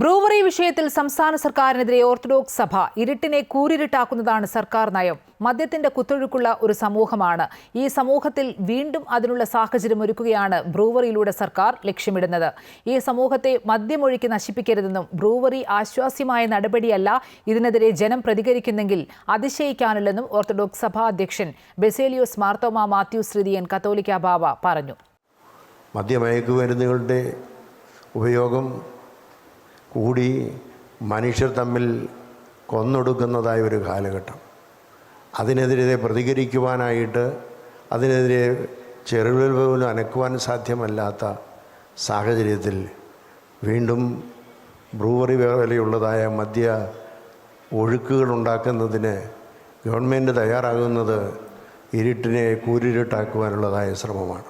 Brewery വിഷയത്തിൽ സംസ്ഥാന സർക്കാരിനെതിരെ ഓർത്തഡോക്സ് സഭ ഇരുട്ടിനെ കൂരിരുട്ടാക്കുന്നതാണ് സർക്കാർ നയം. മദ്യത്തിന്റെ കുത്തൊഴുക്കുള്ള ഒരു സമൂഹമാണ്. ഈ സമൂഹത്തിൽ വീണ്ടും അതിനുള്ള സാഹചര്യം ഒരുക്കുകയാണ് ബ്രൂവറിയിലൂടെ സർക്കാർ ലക്ഷ്യമിടുന്നത്. ഈ സമൂഹത്തെ മദ്യമൊഴുക്കി നശിപ്പിക്കരുതെന്നും ബ്രൂവറി ആശ്വാസ്യമായ നടപടിയല്ല ഇതിനെതിരെ ജനം പ്രതികരിക്കുന്നെങ്കിൽ അതിശയിക്കാനില്ലെന്നും ഓർത്തഡോക്സ് സഭാ അധ്യക്ഷൻ ബെസേലിയോസ് മാർത്തോമ മാത്യു ശ്രീതിയൻ കത്തോലിക്ക ബാബ പറഞ്ഞു. മദ്യമയക്കുമരുന്നുകളുടെ ഉപയോഗം കൂടി മനുഷ്യർ തമ്മിൽ കൊന്നൊടുക്കുന്നതായ ഒരു കാലഘട്ടം. അതിനെതിരെ പ്രതികരിക്കുവാനായിട്ട് അതിനെതിരെ ചെറുവിൽ പോലും അനക്കുവാൻ സാധ്യമല്ലാത്ത സാഹചര്യത്തിൽ വീണ്ടും ബ്രൂവറി വിലയുള്ളതായ മദ്യ ഒഴുക്കുകൾ ഉണ്ടാക്കുന്നതിന് ഗവൺമെന്റ് തയ്യാറാകുന്നത് ഇരുട്ടിനെ കൂരിരുട്ടാക്കുവാനുള്ളതായ ശ്രമമാണ്.